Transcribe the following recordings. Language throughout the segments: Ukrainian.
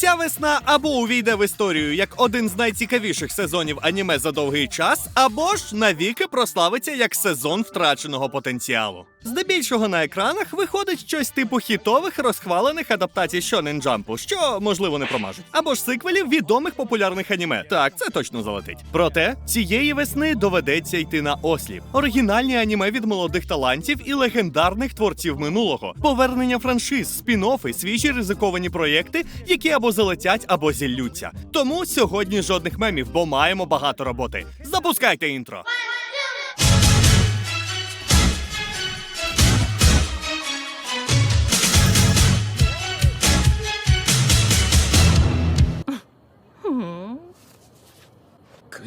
Ця весна або увійде в історію як один з найцікавіших сезонів аніме за довгий час, або ж навіки прославиться як сезон втраченого потенціалу. Здебільшого на екранах виходить щось типу хітових розхвалених адаптацій Shonen Jump, що можливо не промажуть, або ж сиквелів відомих популярних аніме. Так, це точно залетить. Проте цієї весни доведеться йти на осліп. Оригінальні аніме від молодих талантів і легендарних творців минулого, повернення франшиз, спін-оффи, свіжі ризиковані проєкти, які або залетять, або зіллються. Тому сьогодні жодних мемів, бо маємо багато роботи. Запускайте інтро.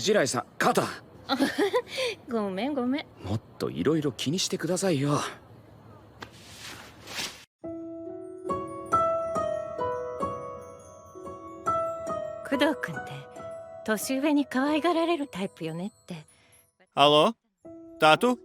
地雷さん肩 ごめんごめんもっといろいろ気にしてくださいよ工藤君って年上に可愛がられるタイプよねって Alô? Tato?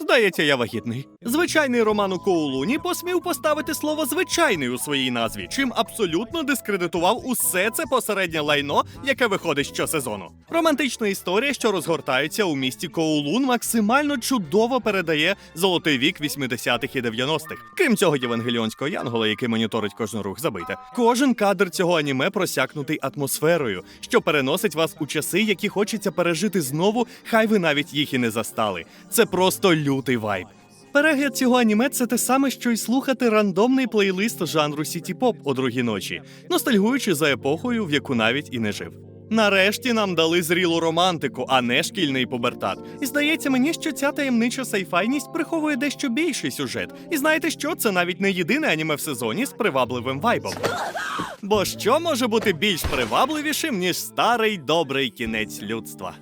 Здається, я вагітний. Звичайний роман у Коулуні посмів поставити слово звичайний у своїй назві, чим абсолютно дискредитував усе це посереднє лайно, яке виходить щосезону. Романтична історія, що розгортається у місті Коулун, максимально чудово передає золотий вік 80-х і 90-х. Крім цього євангеліонського янгола, який моніторить кожен рух, забийте. Кожен кадр цього аніме просякнутий атмосферою, що переносить вас у часи, які хочеться пережити знову, хай ви навіть їх і не застали. Це просто лютий вайб. Перегляд цього аніме це те саме, що й слухати рандомний плейлист жанру сіті-поп о другій ночі, ностальгуючи за епохою, в яку навіть і не жив. Нарешті нам дали зрілу романтику, а не шкільний пубертат. І здається мені, що ця таємнича сайфайність приховує дещо більший сюжет. І знаєте що? Це навіть не єдине аніме в сезоні з привабливим вайбом. Бо що може бути більш привабливішим, ніж старий добрий кінець людства?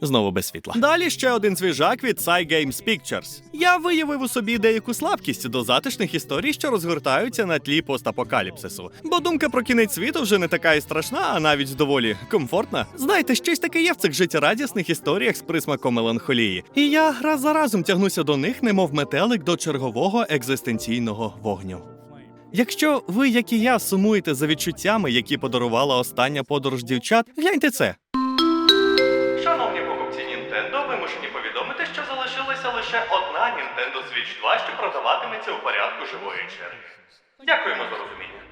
Знову без світла. Далі ще один свіжак від Cygames Pictures. Я виявив у собі деяку слабкість до затишних історій, що розгортаються на тлі постапокаліпсису. Бо думка про кінець світу вже не така і страшна, а навіть доволі комфортна. Знаєте, щось таке є в цих життєрадісних історіях з присмаком меланхолії. І я раз за разом тягнуся до них, немов метелик до чергового екзистенційного вогню. Якщо ви, як і я, сумуєте за відчуттями, які подарувала остання подорож дівчат, гляньте це. Продаватиметься у порядку живої черги. Дякуємо за розуміння.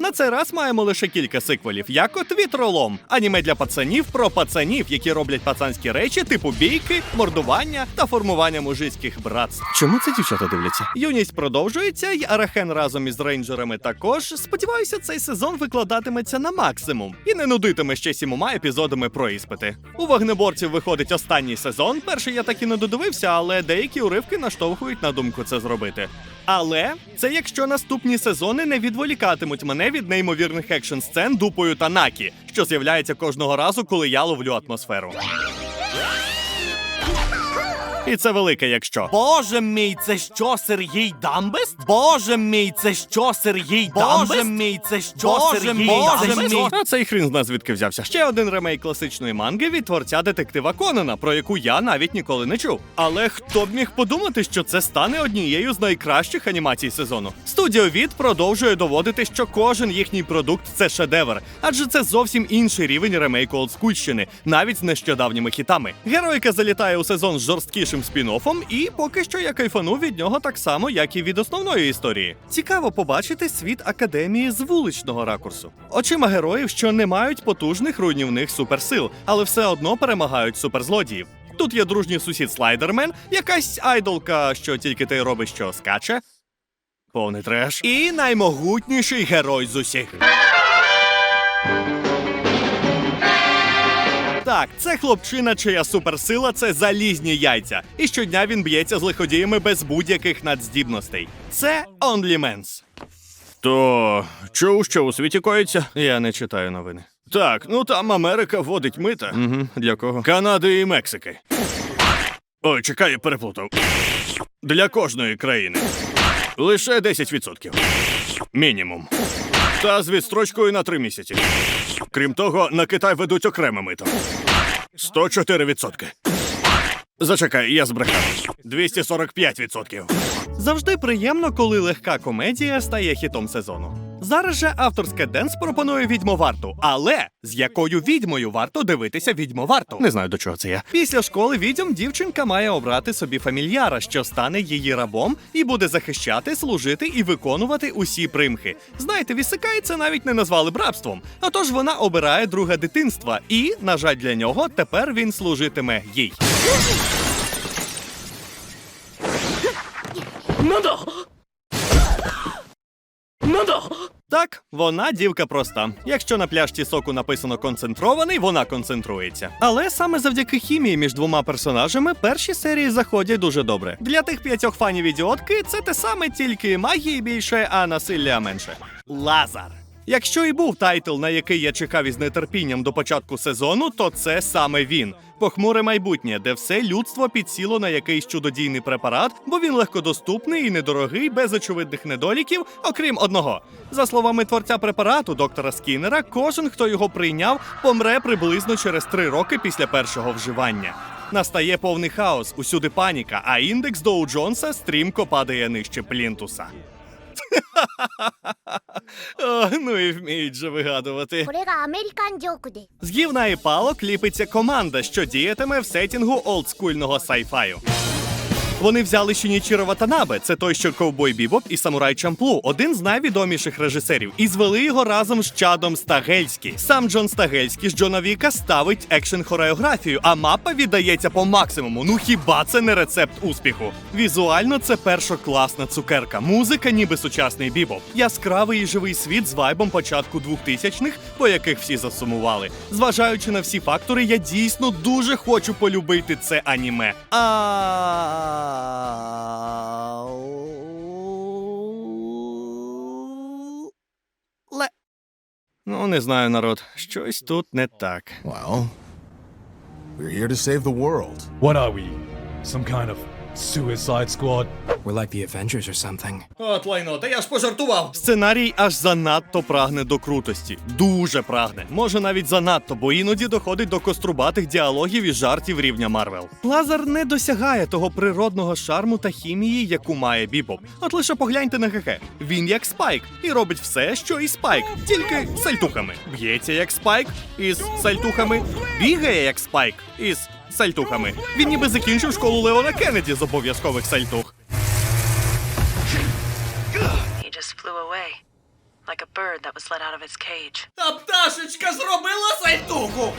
На цей раз маємо лише кілька сиквелів, як от вітролом, аніме для пацанів про пацанів, які роблять пацанські речі, типу бійки, мордування та формування мужицьких братств. Чому це дівчата дивляться? Юність продовжується, й Арахен разом із рейнджерами також. Сподіваюся, цей сезон викладатиметься на максимум і не нудитиме ще сімома епізодами про іспити. У вогнеборців виходить останній сезон. Перший я так і не додивився, але деякі уривки наштовхують на думку це зробити. Але це якщо наступні сезони не відволікатимуть мене від неймовірних екшн сцен дупою та накі, що з'являється кожного разу, коли я ловлю атмосферу. І це велике, якщо. Боже мій, це що, Сергій Дамбест? Боже мій, це що, Сергій Дамбест? Боже мій, це що, Боже Сергій мій, Дамбест? А цей хрін з нас звідки взявся. Ще один ремейк класичної манги від творця детектива Конана, про яку я навіть ніколи не чув. Але хто б міг подумати, що це стане однією з найкращих анімацій сезону? Студіо Від продовжує доводити, що кожен їхній продукт це шедевр, адже це зовсім інший рівень ремейку олдскульщини, навіть з нещодавніми хітами. Героїка залітає у сезон з жорсткішим спін-оффом, і поки що я кайфанув від нього так само, як і від основної історії. Цікаво побачити світ академії з вуличного ракурсу. Очима героїв, що не мають потужних руйнівних суперсил, але все одно перемагають суперзлодіїв. Тут є дружній сусід Слайдермен, якась айдолка, що тільки те й робить, що скаче. Повний треш. І наймогутніший герой з усіх. Так, це хлопчина, чия суперсила це залізні яйця. І щодня він б'ється з лиходіями без будь-яких надздібностей. Це OnlyMans. То чув, що у світі коїться? Я не читаю новини. Так, ну там Америка вводить мита. Угу, Для кого? Канади і Мексики. Ой, чекай, я переплутав. Для кожної країни. Лише 10%. Мінімум. Та з відстрочкою на три місяці. Крім того, на Китай ведуть окреме мито. 104%. Зачекай, я збрехав. 245%. Завжди приємно, коли легка комедія стає хітом сезону. Зараз же авторське Денс пропонує відьмоварту. Але з якою відьмою варто дивитися відьмоварту? Не знаю до чого це я. Після школи відьом дівчинка має обрати собі фамільяра, що стане її рабом, і буде захищати, служити і виконувати усі примхи. Знаєте, Вісикай це навіть не назвали б рабством. А тож вона обирає друге дитинства, і, на жаль, для нього тепер він служитиме їй. Ну Надо! Надо! Ну так, вона дівка проста. Якщо на пляшці соку написано концентрований, вона концентрується. Але саме завдяки хімії між двома персонажами перші серії заходять дуже добре. Для тих п'ятьох фанів ідіотки це те саме, тільки магії більше, а насилля менше. Лазар. Якщо і був тайтл, на який я чекав із нетерпінням до початку сезону, то це саме він. Похмуре майбутнє, де все людство підсіло на якийсь чудодійний препарат, бо він легкодоступний і недорогий, без очевидних недоліків, окрім одного. За словами творця препарату доктора Скіннера, кожен, хто його прийняв, помре приблизно через три роки після першого вживання. Настає повний хаос, усюди паніка, а індекс Доу Джонса стрімко падає нижче плінтуса. О, ну і вміють же вигадувати. これがアメリカンジョークで З гівна і палок ліпиться команда, що діятиме в сетінгу олдскульного сайфаю. Вони взяли Шінічіро Ватанабе, це той, що ковбой Бібоп і Самурай Чамплу, один з найвідоміших режисерів, і звели його разом з Чадом Стагельський. Сам Джон Стагельський з Джона Віка ставить екшн хореографію, а мапа віддається по максимуму. Ну хіба це не рецепт успіху? Візуально це першокласна цукерка. Музика, ніби сучасний бібоп. Яскравий і живий світ з вайбом початку 2000-х, по яких всі засумували. Зважаючи на всі фактори, я дійсно дуже хочу полюбити це аніме. А... Ле... Ну, не знаю, народ. Щось тут не так. Well, we're here to save the world. What are we? Some kind of suicide squad? We're like the Avengers or something. От лайно, та я ж пожартував. Сценарій аж занадто прагне до крутості. Дуже прагне. Може навіть занадто, бо іноді доходить до кострубатих діалогів і жартів рівня Марвел. Лазар не досягає того природного шарму та хімії, яку має Бібоп. От лише погляньте на ГГ. Він як спайк і робить все, що і спайк, тільки сальтухами. Б'ється як спайк із сальтухами, бігає як спайк із сальтухами. Він ніби закінчив школу Леона Кеннеді з обов'язкових сальтух. Та пташечка зробила сальтуху!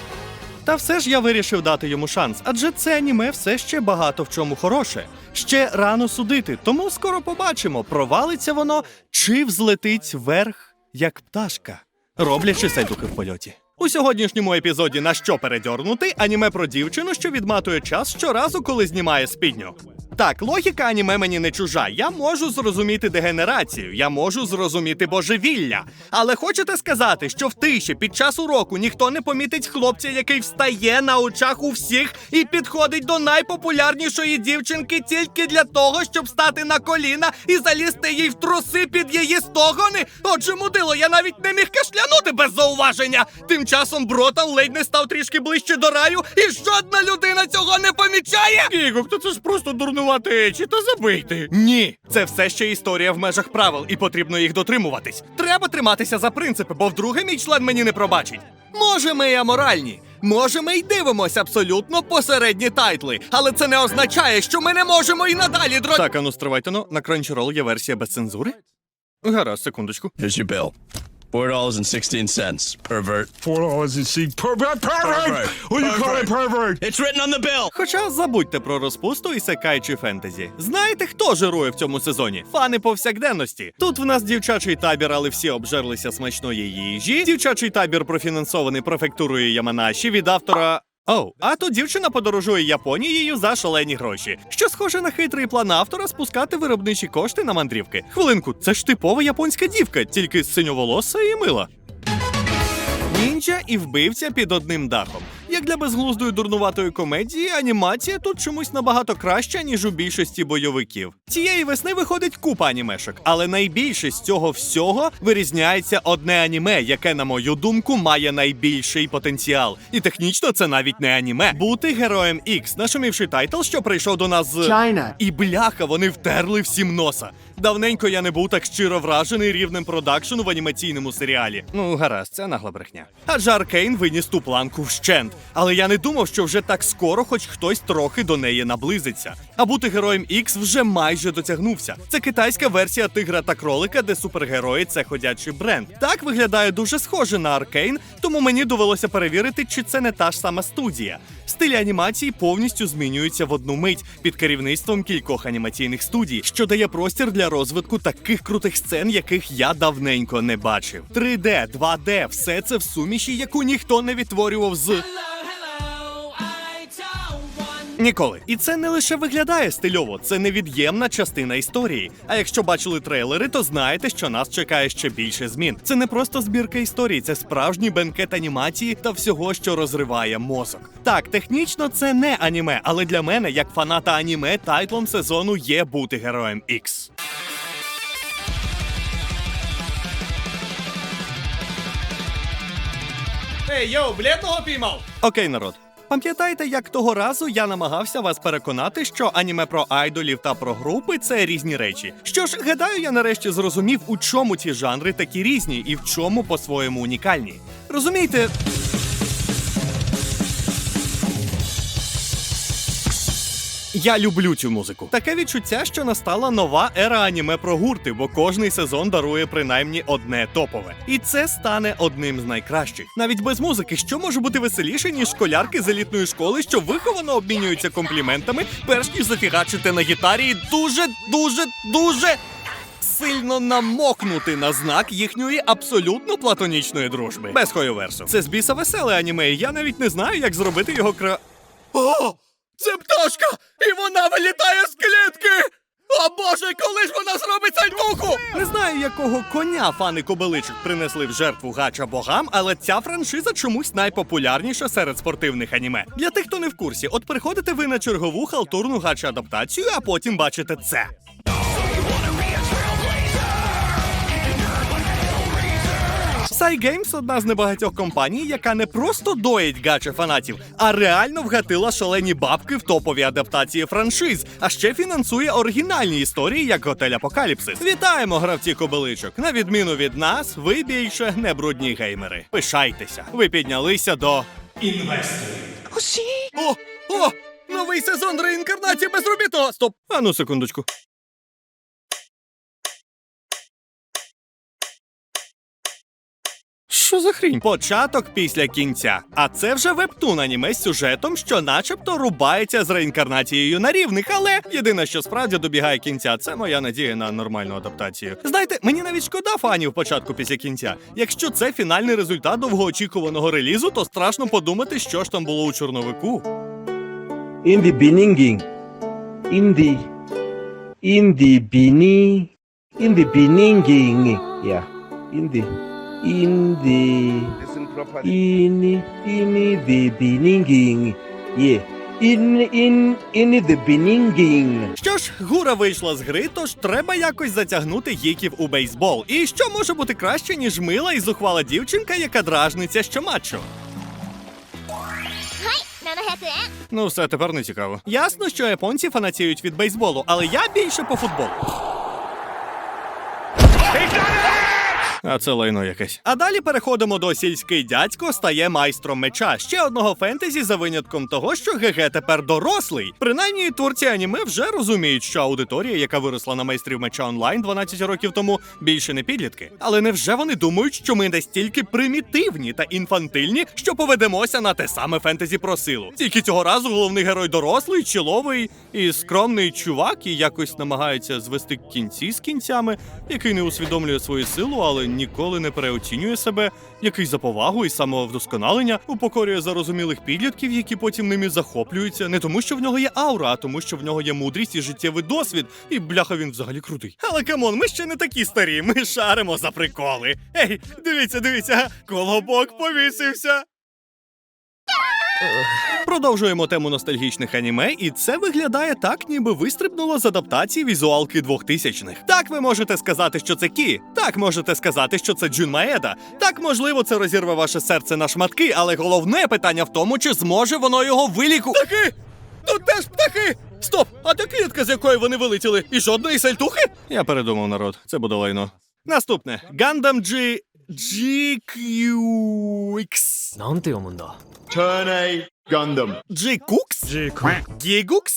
Та все ж я вирішив дати йому шанс, адже це аніме все ще багато в чому хороше. Ще рано судити, тому скоро побачимо, провалиться воно чи взлетить вверх, як пташка, роблячи сальтухи в польоті. У сьогоднішньому епізоді на що передьорнути аніме про дівчину, що відматує час щоразу, коли знімає спідню. Так, логіка аніме мені не чужа. Я можу зрозуміти дегенерацію, я можу зрозуміти божевілля. Але хочете сказати, що в тиші під час уроку ніхто не помітить хлопця, який встає на очах у всіх і підходить до найпопулярнішої дівчинки тільки для того, щоб стати на коліна і залізти їй в труси під її стогони? Отже, мудило, я навіть не міг кашлянути без зауваження. Тим часом Бротан ледь не став трішки ближче до раю, і жодна людина цього не помічає. Гігок, то це ж просто дурнуватичі та забити. Ні, це все ще історія в межах правил, і потрібно їх дотримуватись. Треба триматися за принципи, бо вдруге мій член мені не пробачить. Може, ми і аморальні. Може, ми й дивимося абсолютно посередні тайтли, але це не означає, що ми не можемо і надалі дро... Так, ану стривайте, ну, на Crunchyroll є версія без цензури? Гаразд, секундочку. Bill. Four dollars and sixteen cents. Pervert. Four dollars and sixteen pervert, Pervert. Who you call it, pervert? It's written on the bill. Хоча забудьте про розпусту і секай фентезі. Знаєте, хто жирує в цьому сезоні? Фани повсякденності. Тут в нас дівчачий табір, але всі обжерлися смачної їжі. Дівчачий табір профінансований префектурою Яманаші від автора. Оу, а тут дівчина подорожує Японією за шалені гроші. Що схоже на хитрий план автора спускати виробничі кошти на мандрівки. Хвилинку, це ж типова японська дівка, тільки синьоволоса і мила. Ніндзя і вбивця під одним дахом. Як для безглуздої дурнуватої комедії, анімація тут чомусь набагато краща, ніж у більшості бойовиків. Цієї весни виходить купа анімешок, але найбільше з цього всього вирізняється одне аніме, яке, на мою думку, має найбільший потенціал. І технічно це навіть не аніме. Бути героєм X, нашумівший тайтл, що прийшов до нас з China. і бляха, вони втерли всім носа. Давненько я не був так щиро вражений рівнем продакшену в анімаційному серіалі. Ну, гаразд, це нагла брехня. Адже Аркейн виніс ту планку вщент. Але я не думав, що вже так скоро хоч хтось трохи до неї наблизиться. А бути героєм X вже майже дотягнувся. Це китайська версія тигра та кролика, де супергерої це ходячий бренд. Так виглядає дуже схоже на Аркейн, тому мені довелося перевірити, чи це не та ж сама студія. Стиль анімації повністю змінюється в одну мить під керівництвом кількох анімаційних студій, що дає простір для розвитку таких крутих сцен, яких я давненько не бачив. 3D, 2D, все це в суміші, яку ніхто не відтворював з. Ніколи. І це не лише виглядає стильово, це невід'ємна частина історії. А якщо бачили трейлери, то знаєте, що нас чекає ще більше змін. Це не просто збірка історій, це справжній бенкет анімації та всього, що розриває мозок. Так, технічно це не аніме, але для мене, як фаната аніме, тайтлом сезону є бути героєм X. Ей, йоу, бледного піймав! Окей, народ. Пам'ятаєте, як того разу я намагався вас переконати, що аніме про айдолів та про групи це різні речі. Що ж, гадаю, я нарешті зрозумів, у чому ці жанри такі різні і в чому по-своєму унікальні. Розумієте, Я люблю цю музику. Таке відчуття, що настала нова ера аніме про гурти, бо кожний сезон дарує принаймні одне топове. І це стане одним з найкращих. Навіть без музики, що може бути веселіше, ніж школярки з елітної школи, що виховано обмінюються компліментами, перш ніж зафігачити на гітарі і дуже, дуже, дуже. Сильно намокнути на знак їхньої абсолютно платонічної дружби. Без хойоверсу. Це з біса веселе аніме, і я навіть не знаю, як зробити його кра. О! Це пташка! І вона вилітає з клітки! О боже, коли ж вона зробить сальтуху? Не знаю, якого коня фани кобиличок принесли в жертву гача богам, але ця франшиза чомусь найпопулярніша серед спортивних аніме. Для тих, хто не в курсі, от приходите ви на чергову халтурну гача адаптацію, а потім бачите це. Cygames – одна з небагатьох компаній, яка не просто доїть гача фанатів, а реально вгатила шалені бабки в топові адаптації франшиз, а ще фінансує оригінальні історії, як готель Апокаліпсис. Вітаємо, гравці кобиличок! На відміну від нас, ви більше не брудні геймери. Пишайтеся, ви піднялися до інвесторів. О! О! Новий сезон реінкарнації безробітного! Стоп! Ану, секундочку. Що за хрінь? Початок після кінця. А це вже вебтун аніме з сюжетом, що начебто рубається з реінкарнацією на рівних, але єдине, що справді добігає кінця, це моя надія на нормальну адаптацію. Знаєте, мені навіть шкода фанів початку після кінця. Якщо це фінальний результат довгоочікуваного релізу, то страшно подумати, що ж там було у чорновику. In the beginning, in the, in the beginning, in the beginning, yeah, in the, in the, in, in the beginning, yeah, in, in, in the beginning. Що ж, гура вийшла з гри, тож треба якось затягнути гіків у бейсбол. І що може бути краще, ніж мила і зухвала дівчинка, яка дражниться що матчу? Ну, все тепер не цікаво. Ясно, що японці фанатіють від бейсболу, але я більше по футболу. А це лайно якесь. А далі переходимо до сільський дядько стає майстром меча. Ще одного фентезі за винятком того, що ГГ тепер дорослий. Принаймні, творці аніме вже розуміють, що аудиторія, яка виросла на майстрів меча онлайн 12 років тому, більше не підлітки. Але невже вони думають, що ми настільки примітивні та інфантильні, що поведемося на те саме фентезі про силу? Тільки цього разу головний герой дорослий, чоловий і скромний чувак, і якось намагається звести кінці з кінцями, який не усвідомлює свою силу, але ніколи не переоцінює себе, який за повагу і самовдосконалення упокорює зарозумілих підлітків, які потім ними захоплюються, не тому, що в нього є аура, а тому, що в нього є мудрість і життєвий досвід, і бляха він взагалі крутий. Але камон, ми ще не такі старі, ми шаримо за приколи. Ей, дивіться, дивіться, колобок повісився. Продовжуємо тему ностальгічних аніме, і це виглядає так, ніби вистрибнуло з адаптації візуалки 2000-х. Так ви можете сказати, що це Кі. Так можете сказати, що це Джун Маеда. Так, можливо, це розірве ваше серце на шматки, але головне питання в тому, чи зможе воно його виліку. Птахи! Тут теж птахи! Стоп! А та клітка, з якої вони вилетіли, і жодної сальтухи? Я передумав народ, це буде лайно. Наступне Gundam G... ジークユーイクスなんて読むんだ？ターナイガンダムジークオクスジークギゴク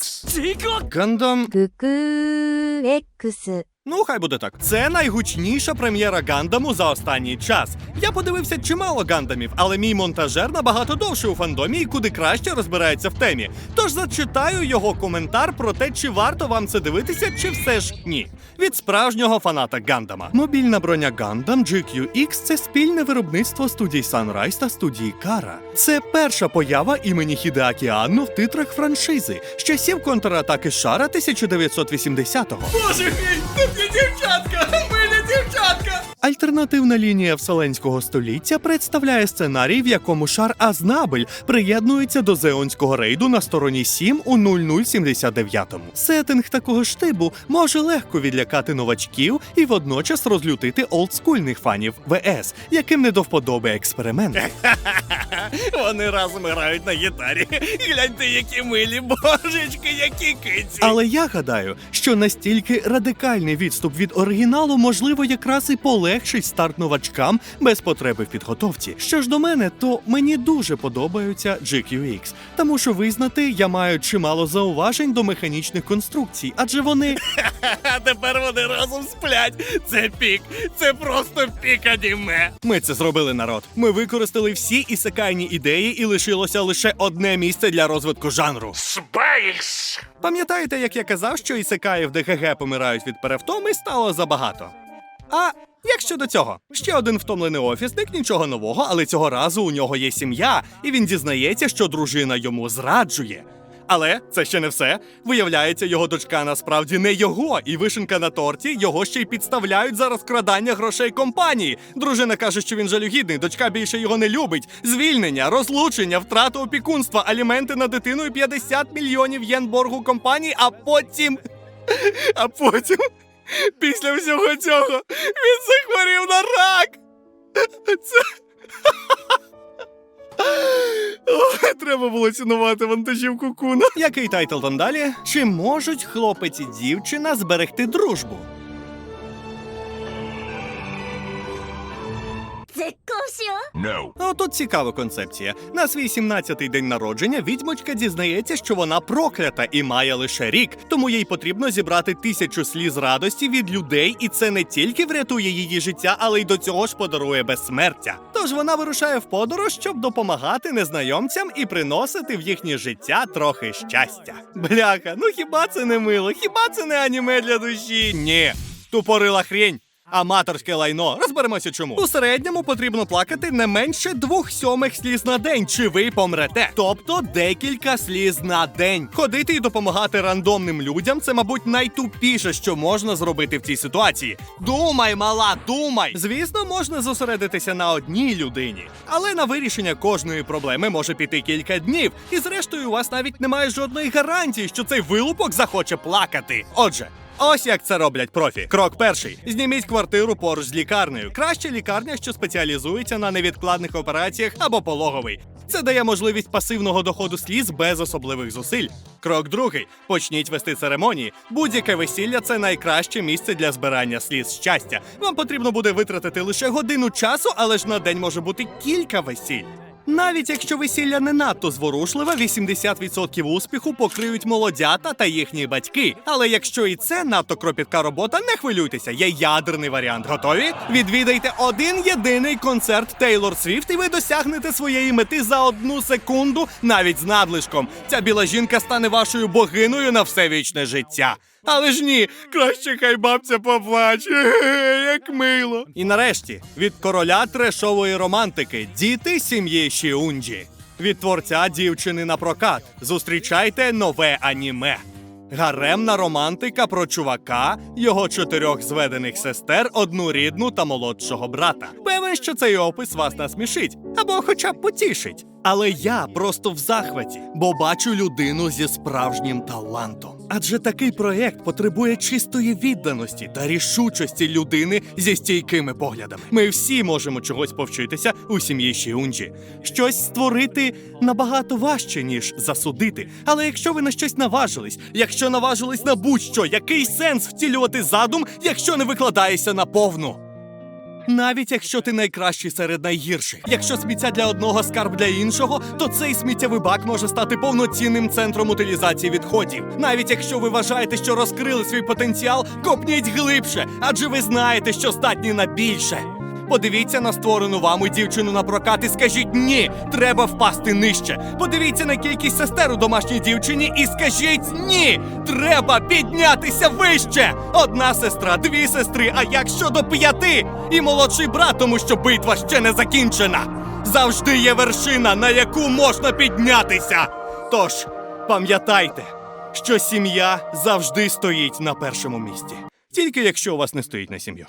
ガンダムグクー X Ну, хай буде так. Це найгучніша прем'єра Гандаму за останній час. Я подивився чимало гандамів, але мій монтажер набагато довше у фандомі і куди краще розбирається в темі. Тож зачитаю його коментар про те, чи варто вам це дивитися, чи все ж ні. Від справжнього фаната Гандама. Мобільна броня Гандам GQX – це спільне виробництво студій Sunrise та студії Кара. Це перша поява імені Хідеакі Анно в титрах франшизи з часів контратаки Шара 1980-го. Боже мій, дівчатка! Альтернативна лінія Вселенського століття представляє сценарій, в якому шар Азнабель приєднується до Зеонського рейду на стороні 7 у 0079-му. Сеттинг такого штибу може легко відлякати новачків і водночас розлютити олдскульних фанів ВС, яким не до вподоби експеримент. Вони разом грають на гітарі. Гляньте, які милі божечки, які киці. Але я гадаю, що настільки радикальний відступ від оригіналу можливо якраз і полегшить старт новачкам без потреби в підготовці. Що ж до мене, то мені дуже подобаються GQX, тому що визнати я маю чимало зауважень до механічних конструкцій, адже вони. А тепер вони разом сплять. Це пік, це просто пік аніме. Ми це зробили, народ. Ми використали всі ісекайні ідеї, і лишилося лише одне місце для розвитку жанру. Спейс! Пам'ятаєте, як я казав, що ісекаї в ДГГ помирають від перевтоми, стало забагато. А як щодо цього? Ще один втомлений офісник, нічого нового, але цього разу у нього є сім'я, і він дізнається, що дружина йому зраджує. Але це ще не все. Виявляється, його дочка насправді не його, і вишенка на торті його ще й підставляють за розкрадання грошей компанії. Дружина каже, що він жалюгідний, дочка більше його не любить. Звільнення, розлучення, втрата опікунства, аліменти на дитину і 50 мільйонів єн боргу компанії, а потім. А потім. Після всього цього він захворів на рак. Це. Ой, треба було цінувати вантажівку куна. Який тайтл там далі? Чи можуть хлопець і дівчина зберегти дружбу? 絶交しよう No. Ну, тут цікава концепція. На свій 17-й день народження відьмочка дізнається, що вона проклята і має лише рік, тому їй потрібно зібрати тисячу сліз радості від людей, і це не тільки врятує її життя, але й до цього ж подарує безсмертя. Тож вона вирушає в подорож, щоб допомагати незнайомцям і приносити в їхнє життя трохи щастя. Бляха, ну хіба це не мило? Хіба це не аніме для душі? Ні, тупорила хрень. Аматорське лайно. Розберемося чому. У середньому потрібно плакати не менше двох сьомих сліз на день, чи ви помрете. Тобто декілька сліз на день. Ходити і допомагати рандомним людям це, мабуть, найтупіше, що можна зробити в цій ситуації. Думай, мала, думай! Звісно, можна зосередитися на одній людині, але на вирішення кожної проблеми може піти кілька днів. І зрештою, у вас навіть немає жодної гарантії, що цей вилупок захоче плакати. Отже. Ось як це роблять профі. Крок перший: зніміть квартиру поруч з лікарнею. Краще лікарня, що спеціалізується на невідкладних операціях або пологовий. Це дає можливість пасивного доходу сліз без особливих зусиль. Крок другий: почніть вести церемонії. Будь-яке весілля це найкраще місце для збирання сліз щастя. Вам потрібно буде витратити лише годину часу, але ж на день може бути кілька весіль. Навіть якщо весілля не надто зворушливе, 80% успіху покриють молодята та їхні батьки. Але якщо і це надто кропітка робота, не хвилюйтеся, є ядерний варіант. Готові? Відвідайте один єдиний концерт Тейлор Свіфт, і ви досягнете своєї мети за одну секунду, навіть з надлишком. Ця біла жінка стане вашою богиною на все вічне життя. Але ж ні, краще хай бабця поплаче, як мило. І нарешті від короля трешової романтики діти сім'ї Шіунджі. Від творця дівчини на прокат. Зустрічайте нове аніме. Гаремна романтика про чувака, його чотирьох зведених сестер, одну рідну та молодшого брата. Певен, що цей опис вас насмішить або хоча б потішить. Але я просто в захваті, бо бачу людину зі справжнім талантом. Адже такий проект потребує чистої відданості та рішучості людини зі стійкими поглядами. Ми всі можемо чогось повчитися у сім'ї Шіунджі. Щось створити набагато важче, ніж засудити. Але якщо ви на щось наважились, якщо наважились на будь-що, який сенс втілювати задум, якщо не викладаєшся на повну? Навіть якщо ти найкращий серед найгірших, якщо сміття для одного скарб для іншого, то цей сміттєвий бак може стати повноцінним центром утилізації відходів. Навіть якщо ви вважаєте, що розкрили свій потенціал, копніть глибше, адже ви знаєте, що здатні на більше. Подивіться на створену вами дівчину на прокат і скажіть ні, треба впасти нижче. Подивіться на кількість сестер у домашній дівчині і скажіть ні, треба піднятися вище. Одна сестра, дві сестри, а як щодо п'яти? І молодший брат, тому що битва ще не закінчена. Завжди є вершина, на яку можна піднятися. Тож пам'ятайте, що сім'я завжди стоїть на першому місці, тільки якщо у вас не стоїть на сім'ю.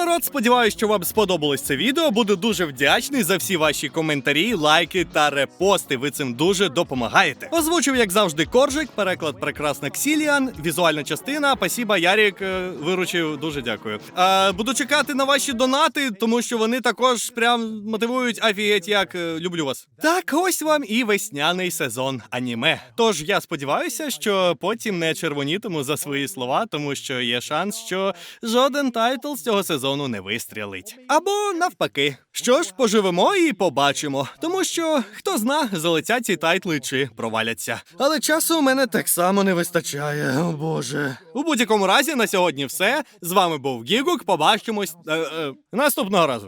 Народ, сподіваюся, що вам сподобалось це відео. Буду дуже вдячний за всі ваші коментарі, лайки та репости. Ви цим дуже допомагаєте. Озвучив, як завжди, коржик, переклад прекрасна Ксіліан, візуальна частина. Пасіба, Ярік е, виручив. Дуже дякую. Е, буду чекати на ваші донати, тому що вони також прям мотивують афієть, як е, люблю вас. Так, ось вам і весняний сезон аніме. Тож я сподіваюся, що потім не червонітиму за свої слова, тому що є шанс, що жоден тайтл з цього сезону не вистрілить. Або навпаки. Що ж, поживемо і побачимо. Тому що хто зна, залетять ці тайтли чи проваляться. Але часу у мене так само не вистачає. О боже. У будь-якому разі на сьогодні все. З вами був Гігук. Побачимось е, е, наступного разу.